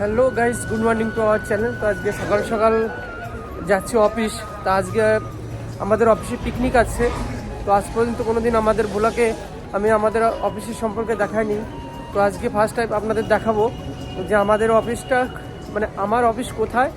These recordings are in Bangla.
Hello guys good morning to our channel তো আজকে সকাল সকাল যাচ্ছি অফিস তো আজকে আমাদের অফিসে পিকনিক আছে। তো আজ পর্যন্ত কোনো দিন আমাদের ভোলাকে আমি আমাদের অফিসের সম্পর্কে দেখাইনি। তো আজকে ফার্স্ট টাইম আপনাদের দেখাবো যে আমাদের অফিসটা মানে আমার অফিস কোথায়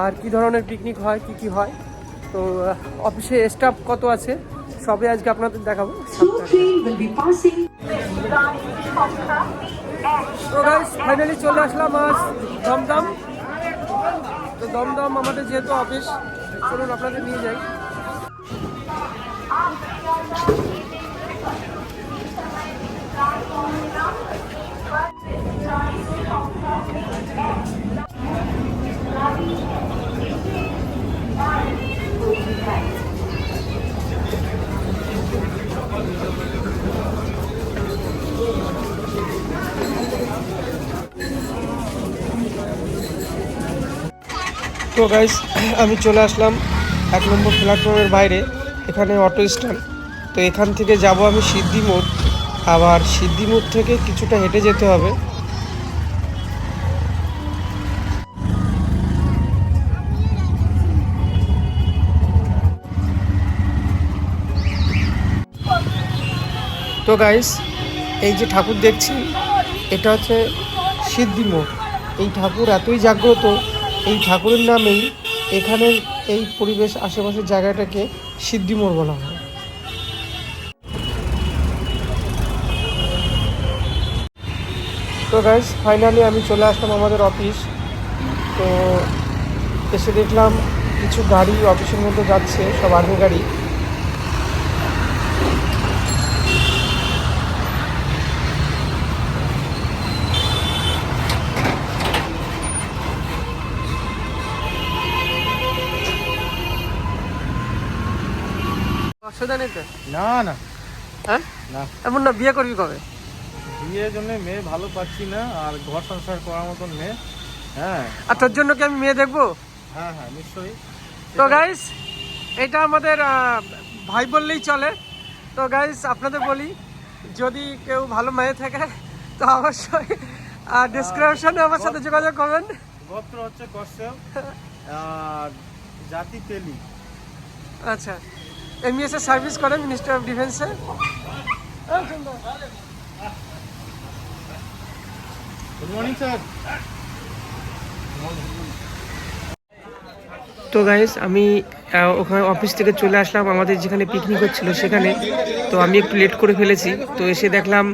আর কি ধরনের পিকনিক হয় কি কি হয়। তো অফিসে স্টাফ কত আছে সবই আজকে আপনাদের দেখাবো। ফাইনালি চলে আসলাম আজ দমদম। তো দমদম আমাদের যেহেতু অফিস চলুন আপনাদের নিয়ে যাই। তো গাইস আমি চলে আসলাম এক নম্বর প্ল্যাটফর্মের বাইরে, এখানে অটো স্ট্যান্ড তো এখান থেকে যাব আমি সিদ্ধি মোড়। আবার সিদ্ধি মোড় থেকে কিছুটা হেঁটে যেতে হবে। তো গাইস এই যে ঠাকুর দেখছি এটা হচ্ছে সিদ্ধি মোড়। এই ঠাকুর এতই জাগ্রত এই ঠাকুরের নামেই এখানের এই পরিবেশ আশেপাশের জায়গাটাকে সিদ্ধি মোড় বলা হয়। তো গাইজ ফাইনালি আমি চলে আসলাম আমাদের অফিস তো এসে দেখলাম কিছু গাড়ি অফিসের মধ্যে যাচ্ছে, সব আর্মি গাড়ি। নেই তো? না না। হ্যাঁ? না। এমন না বিয়ে করবি কবে? বিয়ের জন্য মেয়ে ভালো পাচ্ছি না আর ঘর সংসার করার মতন মেয়ে হ্যাঁ। আর তোর জন্য কি আমি মেয়ে দেখব? হ্যাঁ হ্যাঁ নিশ্চয়ই। তো গাইস এটা আমাদের ভাই বললেই চলে। তো গাইস আপনাদের বলি যদি কেউ ভালো মেয়ে থাকে তো অবশ্যই ডিসক্রিপশনে আমার সাথে যোগাযোগ করবেন। গোত্র হচ্ছে কশ্যপ আর জাতি তেলি। আচ্ছা। এমএসএ সার্ভিস করে মিনিস্টার অফ ডিফেন্সে তো গাইস আমি ওখানে অফিস থেকে চলে আসলাম। আমাদের যেখানে পিকনিক হচ্ছিল সেখানে। তো আমি একটু লেট করে ফেলেছি। তো এসে দেখলাম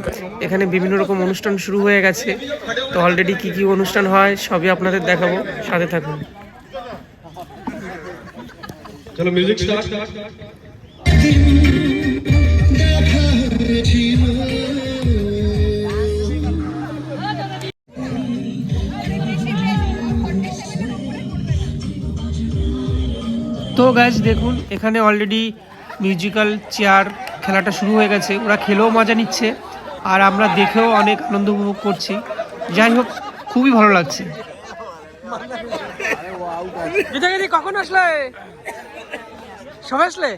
এখানে বিভিন্ন রকম অনুষ্ঠান শুরু হয়ে গেছে। তো অলরেডি কি কি অনুষ্ঠান হয় সবই আপনাদের দেখাবো। সাথে থাকুন। চলো মিউজিক স্টার্ট তো গাইজ দেখুন এখানে অলরেডি মিউজিক্যাল চেয়ার খেলাটা শুরু হয়ে গেছে। ওরা খেলেও মজা নিচ্ছে আর আমরা দেখেও অনেক আনন্দ উপভোগ করছি। যাই হোক খুবই ভালো লাগছে। কখন আসলে? সবাই আসলে?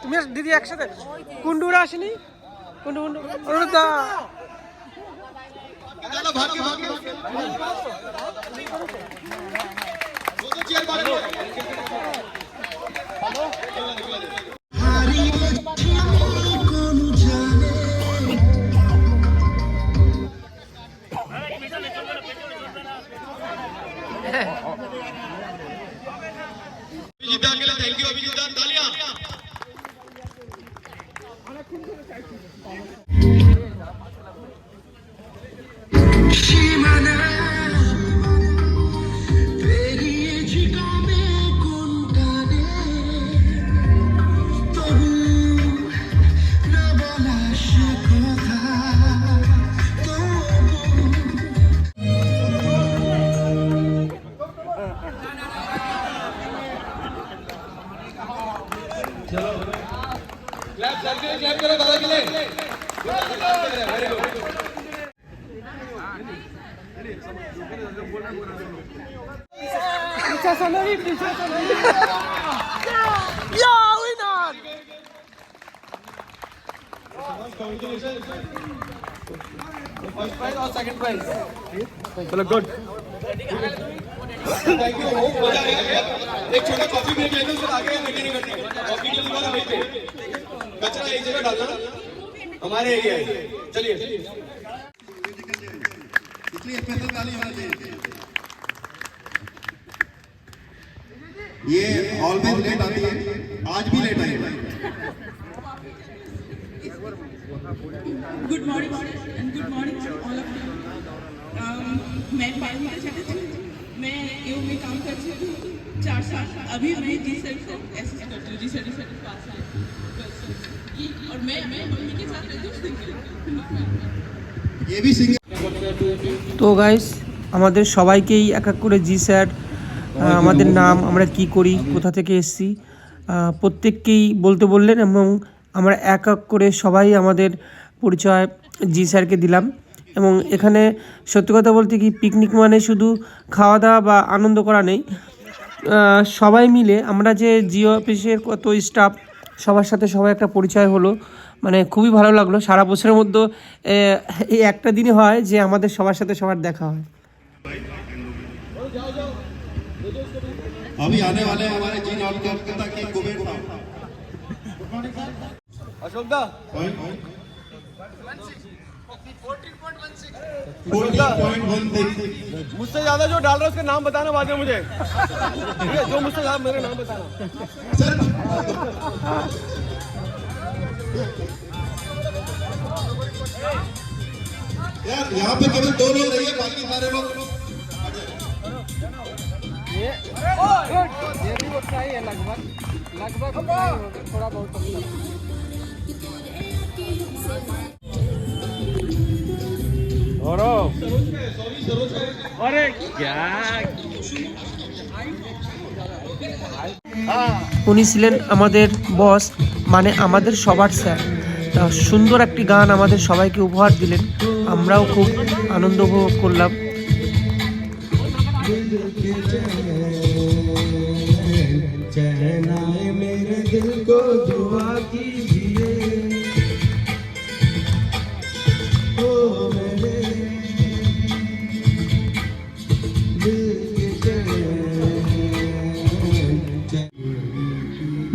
তুমি দিদি একসাথে? কুন্ডুরা আসেনি? Kundu Kundu Anuradha. Thank thank you Abhijit Dalia पीछे से नहीं पीछे से नहीं या विनर फ़र्स्ट प्राइज और सेकंड प्राइज चलो एक छोटा कॉफ़ी ब्रेक लेते हैं फिर आगे मीटिंग करते हैं कॉफ़ी के लिए वहीं कचरा एक जगह डालना हमारे एरिया है चलिए इसलिए पहले ताली होना चाहिए ये ऑलवेज लेट आती है आज भी लेट आई है good morning and good morning all of you मैं पारुल चटर्जी मैं यू में काम करती हूँ चार साल अभी मैं जी सर को असिस्ट करती हूँ जी सर सर पास आए और मैं मैं मम्मी के साथ रहती हूँ सिंगल ये भी सिंगर তো গাইস আমাদের সবাইকেই এক এক করে জি স্যার আহ, আমাদের নাম আমরা কি করি কোথা থেকে এসেছি প্রত্যেককেই বলতে বললেন এবং আমরা এক এক করে সবাই আমাদের পরিচয় জি স্যারকে দিলাম। এবং এখানে সত্যি কথা বলতে কি পিকনিক মানে শুধু খাওয়া দাওয়া বা আনন্দ করা নেই। সবাই মিলে আমরা যে জিও অফিসের কত স্টাফ সবার সাথে সবাই একটা পরিচয় হলো। মানে খুবই ভালো লাগল। সারা বছরের মধ্যে এই একটা দিনই হয় যে আমাদের সবার সাথে সবার দেখা হয়। अभी आने वाले हमारे जिन और कोलकाता की कुबेर साहब। अशोक दा। मुझसे ज़्यादा जो डाल रहा है उसका नाम बताना बाद में मुझे। ठीक है जो मुझसे ज़्यादा मेरा नाम बताना। यार यहाँ पे केवल दो लोग रहिए बाकी सारे लोग। ये भी उतना ही है लगभग लगभग उतना ही होगा, थोड़ा बहुत कम है। ধরো अरे क्या উনি ছিলেন আমাদের বস মানে আমাদের সবার স্যার তা সুন্দর একটি গান আমাদের সবাইকে উপহার দিলেন আমরাও খুব আনন্দ উপভোগ করলাম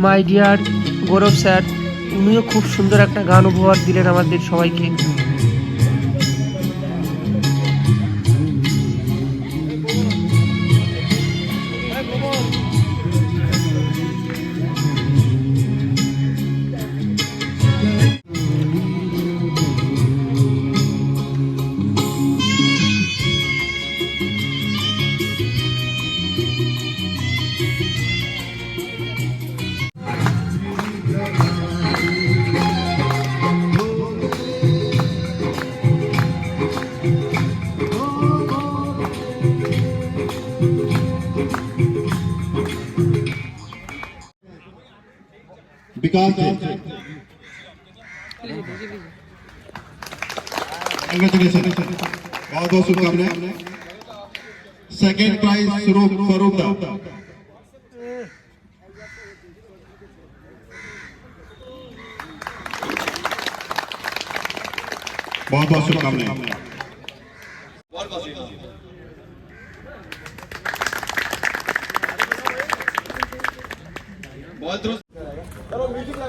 মাই ডিয়ার গৌরব স্যার উনিও খুব সুন্দর একটা গান উপহার দিলেন আমাদের সবাইকে। जी कंग्रेचुलेशन बहुत बहुत शुभकामनाएँ सेकेंड प्राइज स्वरूप दा बहुत बहुत शुभकामनाएँ बहुत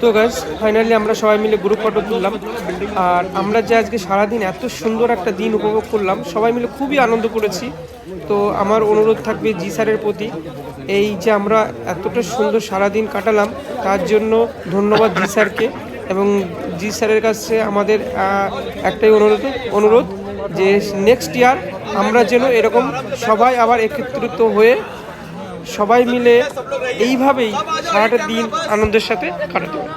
তো গাইস ফাইনালি আমরা সবাই মিলে গ্রুপ ফটো তুললাম। আর আমরা যে আজকে সারাদিন এত সুন্দর একটা দিন উপভোগ করলাম, সবাই মিলে খুবই আনন্দ করেছি। তো আমার অনুরোধ থাকবে জি স্যারের প্রতি এই যে আমরা এতটা সুন্দর সারাদিন কাটালাম, তার জন্য ধন্যবাদ জি স্যারকে। এবং জি স্যারের কাছে আমাদের একটাই অনুরোধ অনুরোধ যে নেক্সট ইয়ার আমরা যেন এরকম সবাই আবার একত্রিত হয়ে সবাই মিলে এইভাবেই সারাটা দিন আনন্দের সাথে কাটাতে পারে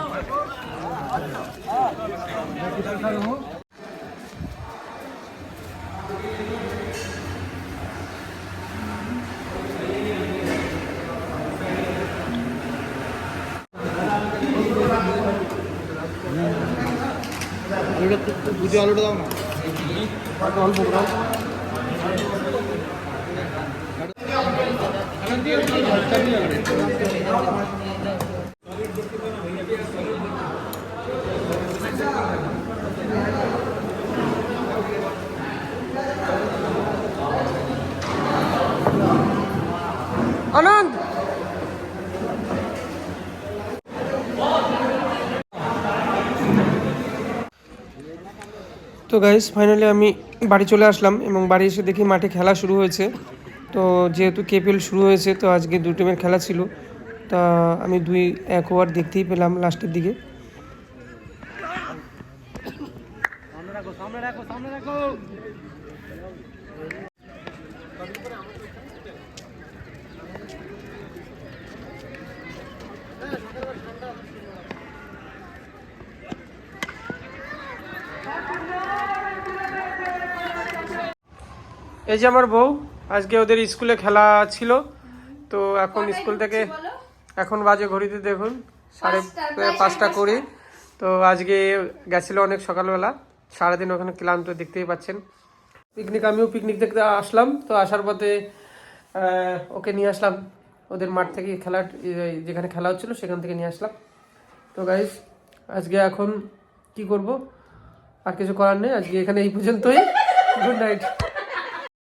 বুঝে আলোটা দাও না। অল্প আনন্দ। তো গাইস ফাইনালি আমি বাড়ি চলে আসলাম এবং বাড়ি এসে দেখি মাঠে খেলা শুরু হয়েছে। তো যেহেতু কেপিএল শুরু হয়েছে, তো আজকে দু টিমের খেলা ছিল। তা আমি দুই, এক ওভার দেখতেই পেলাম লাস্টের দিকে। এই যে আমার বউ আজকে ওদের স্কুলে খেলা ছিল তো এখন স্কুল থেকে এখন বাজে ঘড়িতে দেখুন সাড়ে পাঁচটা কুড়ি। তো আজকে গেছিল অনেক সকালবেলা সারাদিন ওখানে ক্লান্ত দেখতেই পাচ্ছেন। পিকনিক আমিও পিকনিক দেখতে আসলাম তো আসার পথে ওকে নিয়ে আসলাম। ওদের মাঠ থেকে খেলা যেখানে খেলা হচ্ছিল সেখান থেকে নিয়ে আসলাম। তো গাইস আজকে এখন কি করব? আর কিছু করার নেই আজকে এখানে এই পর্যন্তই। Good night